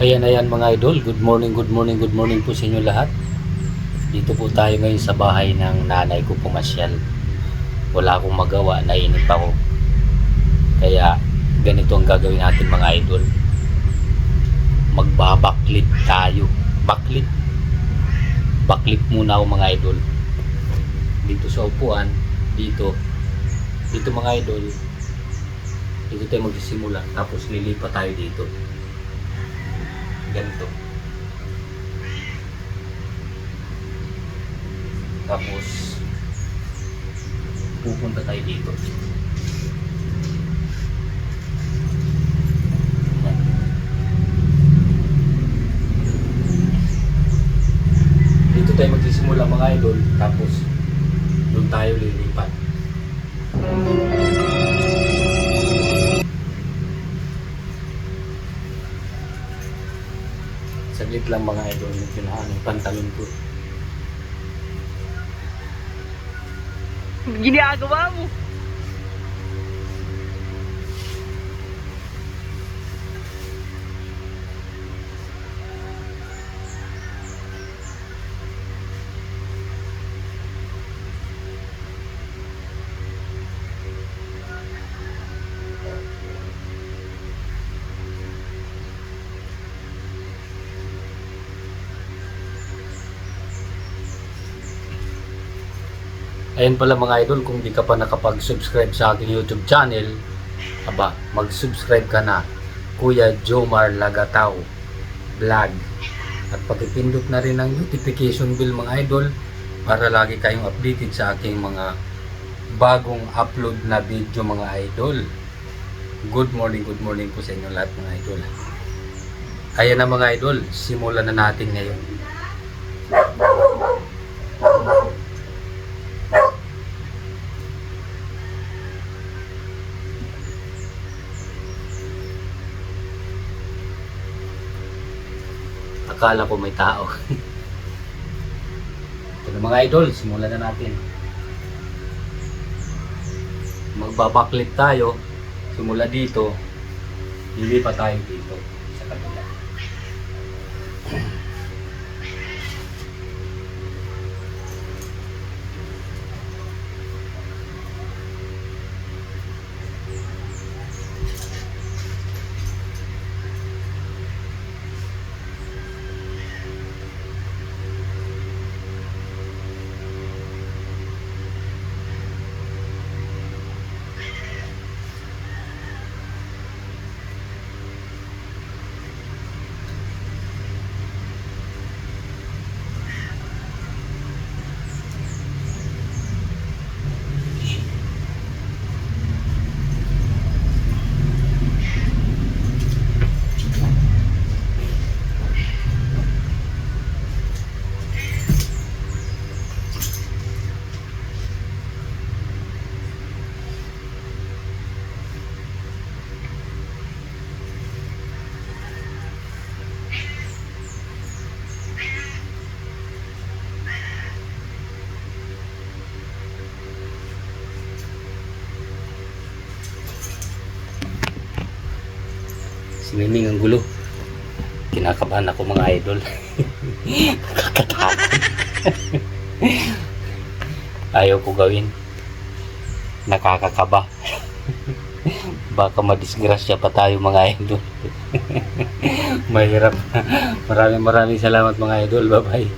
Ayan, ayan mga idol. Good morning, good morning, good morning po sa inyo lahat. Dito po tayo ngayon sa bahay ng nanay ko pumasyal. Wala akong magawa, nainip ako. Kaya ganito ang gagawin natin mga idol. Magbabaklit tayo. Baklit. Baklit muna ako mga idol. Dito sa upuan, dito. Dito mga idol. Dito tayo magsisimula. Tapos lilipat tayo dito ganito. Tapos, pupunta tayo dito. Dito tayo magsisimula mga idol, tapos doon tayo lilipat. Saglit lang mga idol, yung pinahan yung pantalon ko. Ginagawa mo. Ayan pala mga idol, kung di ka pa nakapag-subscribe sa aking YouTube channel, aba, mag-subscribe ka na. Kuya Jomar Lagatao Vlog. At pakipindot na rin ang notification bell mga idol para lagi kayong updated sa aking mga bagong upload na video mga idol. Good morning, good morning po sa inyo lahat mga idol. Ayan na mga idol, simulan na natin ngayon. Akala ko may tao. Ito na mga idol, simulan na natin. Magbabaklit tayo. Simula dito. Lilipat tayo dito Swimming ang gulo. Kinakabahan ako mga idol. Nakakatakot. Ayaw ko gawin. Nakakakaba. Baka madisgrasya pa tayo mga idol. Mahirap. Maraming maraming salamat mga idol. Bye bye.